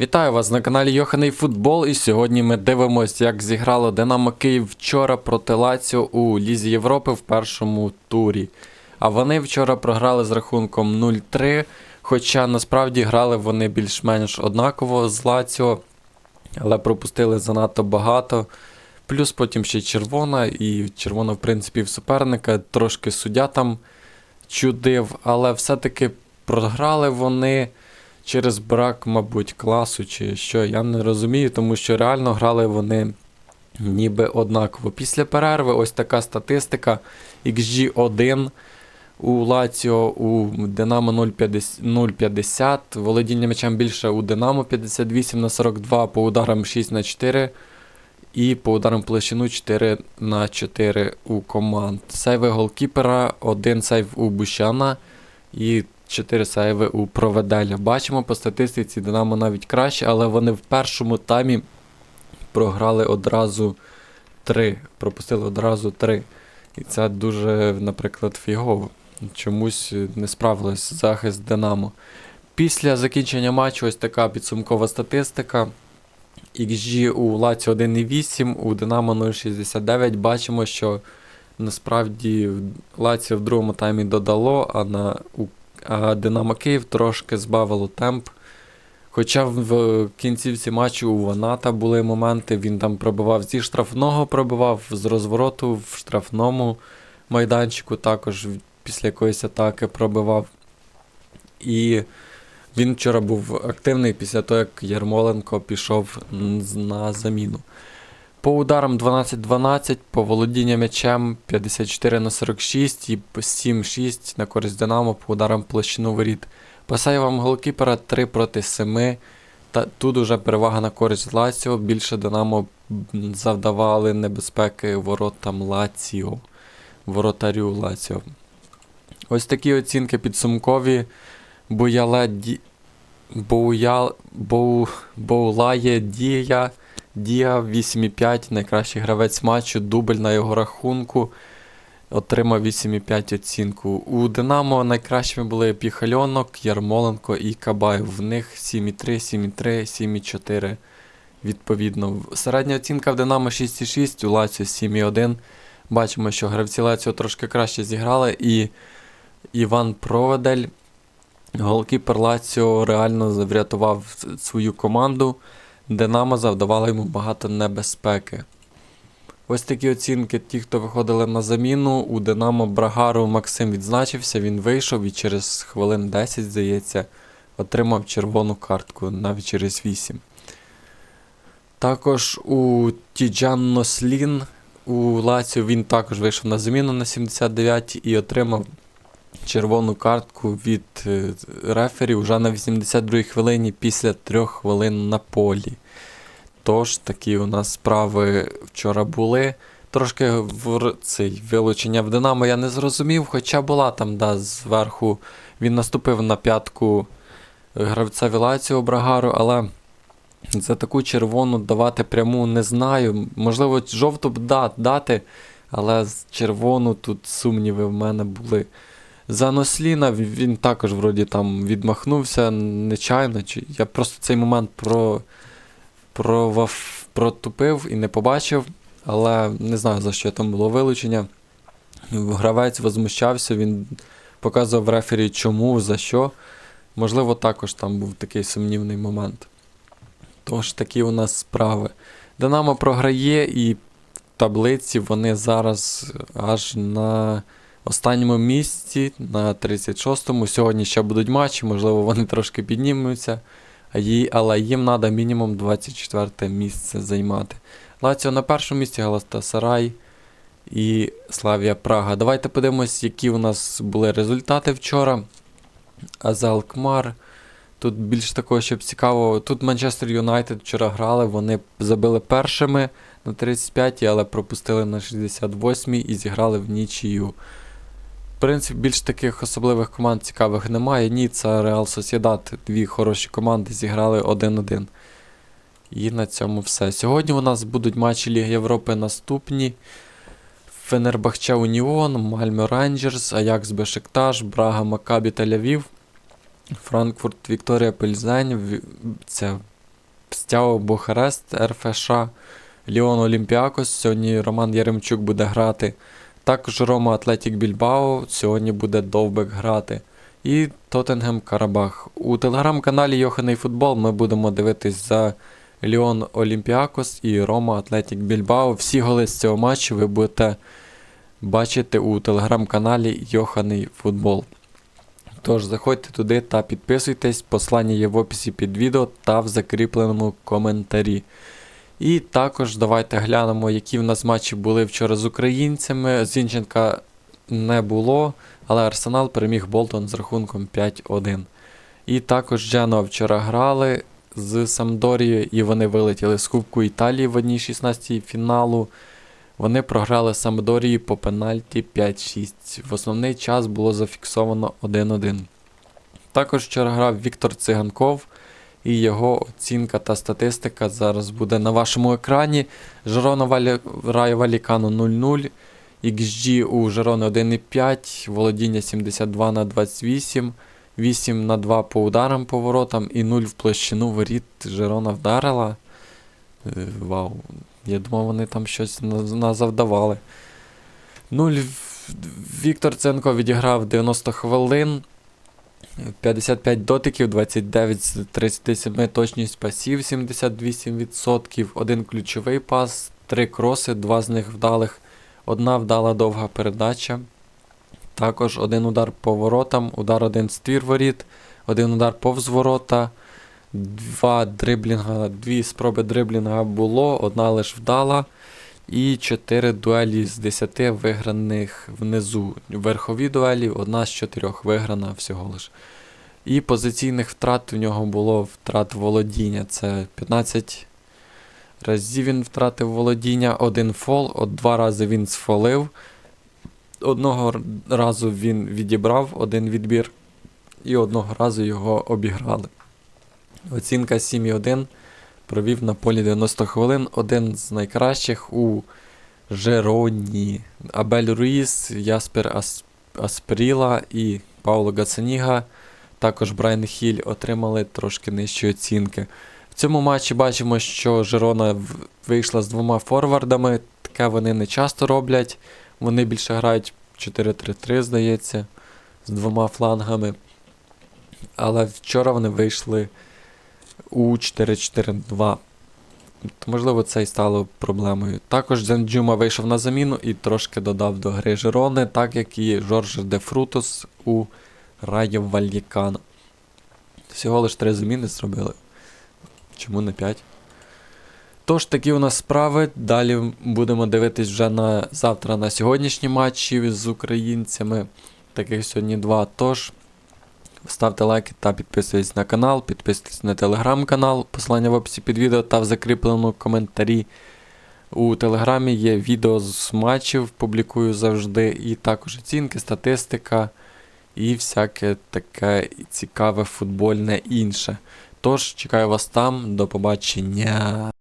Вітаю вас на каналі Йоханий Футбол. І сьогодні ми дивимося, як зіграло Динамо Київ вчора проти Лаціо у Лізі Європи в першому турі. А вони вчора програли з рахунком 0-3. Хоча насправді грали вони більш-менш однаково з Лаціо, але пропустили занадто багато. Плюс потім ще червона, і червона, в принципі, в суперника. Трошки суддя там чудив, але все-таки програли вони через брак, мабуть, класу чи що, я не розумію, тому що реально грали вони ніби однаково. Після перерви ось така статистика. XG1 у Лаціо, у Динамо 0,50, володіння м'ячем більше у Динамо 58 на 42, по ударам 6 на 4 і по ударам площину 4 на 4 у команд. Сейви голкіпера, один сейв у Бущана і 4 сейви у Проведеля. Бачимо по статистиці Динамо навіть краще, але вони в першому таймі програли одразу 3. Пропустили одразу 3. І це дуже, наприклад, фігово. Чомусь не справилось захист Динамо. Після закінчення матчу ось така підсумкова статистика. XG у Лаці 1,8, у Динамо 0,69. Бачимо, що насправді Лаціо в другому таймі додало, а на а Динамо Київ трошки збавило темп. Хоча в кінцівці матчу у Ваната були моменти, він там пробивав зі штрафного, пробивав з розвороту в штрафному майданчику, також після якоїсь атаки пробивав. І він вчора був активний після того, як Ярмоленко пішов на заміну. По ударам 12-12, по володіння м'ячем 54 на 46 і 7-6 на користь Динамо по ударам площину воріт. По сейвам голкіпера 3 проти 7. Та тут уже перевага на користь Лаціо. Більше Динамо завдавали небезпеки воротам Лаціо. Воротарю Лаціо. Ось такі оцінки підсумкові. Буяле Ді... Боуя... Боу... Боулає Дія. Дія 8,5, найкращий гравець матчу, дубль на його рахунку. Отримав 8,5 оцінку. У Динамо найкращими були Піхальонок, Ярмоленко і Кабаєв. В них 7,3, 7,3, 7,4. Відповідно. Середня оцінка в Динамо 6,6, у Лаціо 7,1. Бачимо, що гравці Лаціо трошки краще зіграли. І Іван Проведель, голкіпер Лаціо, реально врятував свою команду. Динамо завдавало йому багато небезпеки. Ось такі оцінки, ті, хто виходили на заміну. У Динамо Брагару Максим відзначився, він вийшов і через хвилин 10, здається, отримав червону картку навіть через 8. Також у Тіджан Нослін у Лаціо він також вийшов на заміну на 79 і отримав червону картку від е, рефері вже на 82-й хвилині після трьох хвилин на полі. Тож, такі у нас справи вчора були. Трошки в цей вилучення в Динамо я не зрозумів, хоча була там, да, зверху він наступив на п'ятку гравця Вілаціо Брагару, але за таку червону давати пряму не знаю. Можливо, жовту б да, дати, але червону тут сумніви в мене були. За Носліна він також вроді там відмахнувся нечайно. Чи... Я просто цей момент про... Про... протупив і не побачив, але не знаю за що там було вилучення. Гравець возмущався, він показував рефері чому, за що. Можливо, також там був такий сумнівний момент. Тож такі у нас справи. Динамо програє, і в таблиці вони зараз аж на останньому місці на 36-му. Сьогодні ще будуть матчі, можливо, вони трошки піднімуться, але їм треба мінімум 24 місце займати. Лаціо на першому місці Галастасарай і Славія Прага. Давайте подивимось, які у нас були результати вчора. Азалкмар. Тут більш такого, щоб цікаво. Тут Манчестер Юнайтед вчора грали, вони забили першими на 35-й, але пропустили на 68-й і зіграли в нічию. В принципі, більш таких особливих команд цікавих немає. Ніца, Реал Сосєдат, дві хороші команди зіграли 1-1. І на цьому все. Сьогодні у нас будуть матчі Ліги Європи наступні. Фенербахче Уніон, Мальме Рейнджерс, Аякс Бешикташ, Брага Макабі та Лявів, Франкфурт Вікторія Пельзень, це Стяо Бухарест, РФШ, Ліон Олімпіакос. Сьогодні Роман Яремчук буде грати. Також Рома Атлетік Більбао сьогодні буде Довбек грати. І Тоттенгем Карабах. У телеграм-каналі Йоханий Футбол ми будемо дивитись за Ліон Олімпіакос і Рома Атлетік Більбао. Всі голи з цього матчу ви будете бачити у телеграм-каналі Йоханий Футбол. Тож заходьте туди та підписуйтесь. Послання є в описі під відео та в закріпленому коментарі. І також давайте глянемо, які в нас матчі були вчора з українцями. Зінченка не було, але Арсенал переміг Болтон з рахунком 5-1. І також Джено вчора грали з Самдорією, і вони вилетіли з Кубку Італії в одній 16 фіналу. Вони програли Самдорії по пенальті 5-6. В основний час було зафіксовано 1-1. Також вчора грав Віктор Циганков, і його оцінка та статистика зараз буде на вашому екрані. Жерона Валі... Райо Валікано 0-0. XG у Жерони 1,5, володіння 72 на 28, 8 на 2 по ударам по воротам і 0 в площину воріт Жерона вдарила. Е, Вау. Я думав, вони там щось на- назавдавали. 0 Віктор Ценко відіграв 90 хвилин. 55 дотиків, 29 з 37 точність пасів 78%, один ключовий пас, 3 кроси, 2 з них вдалих, одна вдала довга передача. Також один удар по воротам, удар один з твір воріт, один удар повз ворота, два дриблінга, дві спроби дриблінга було, одна лише вдала. І 4 дуелі з 10 виграних внизу. Верхові дуелі, одна з 4 виграна всього лиш. І позиційних втрат у нього було втрат володіння. Це 15 разів він втратив володіння, один фол, от два рази він сфолив. Одного разу він відібрав один відбір, і одного разу його обіграли. Оцінка 7,1 провів на полі 90 хвилин. Один з найкращих у Жероні. Абель Руїс, Яспер Ас... Аспріла і Пауло Гацаніга. Також Брайан Хіль отримали трошки нижчі оцінки. В цьому матчі бачимо, що Жерона вийшла з двома форвардами. Таке вони не часто роблять. Вони більше грають 4-3-3, здається, з двома флангами. Але вчора вони вийшли у 4-4-2. То, можливо, це і стало проблемою. Також Дзенджума вийшов на заміну і трошки додав до гри Жерони, так як і Жорж де Фрутос у Райо Вальєкано. Всього лише три заміни зробили. Чому не 5? Тож такі у нас справи. Далі будемо дивитись вже на завтра на сьогоднішні матчі з українцями. Таких сьогодні два. Тож. Ставте лайки та підписуйтесь на канал, підписуйтесь на телеграм-канал, посилання в описі під відео та в закріпленому коментарі. У телеграмі є відео з матчів, публікую завжди, і також оцінки, статистика і всяке таке цікаве футбольне інше. Тож, чекаю вас там, до побачення.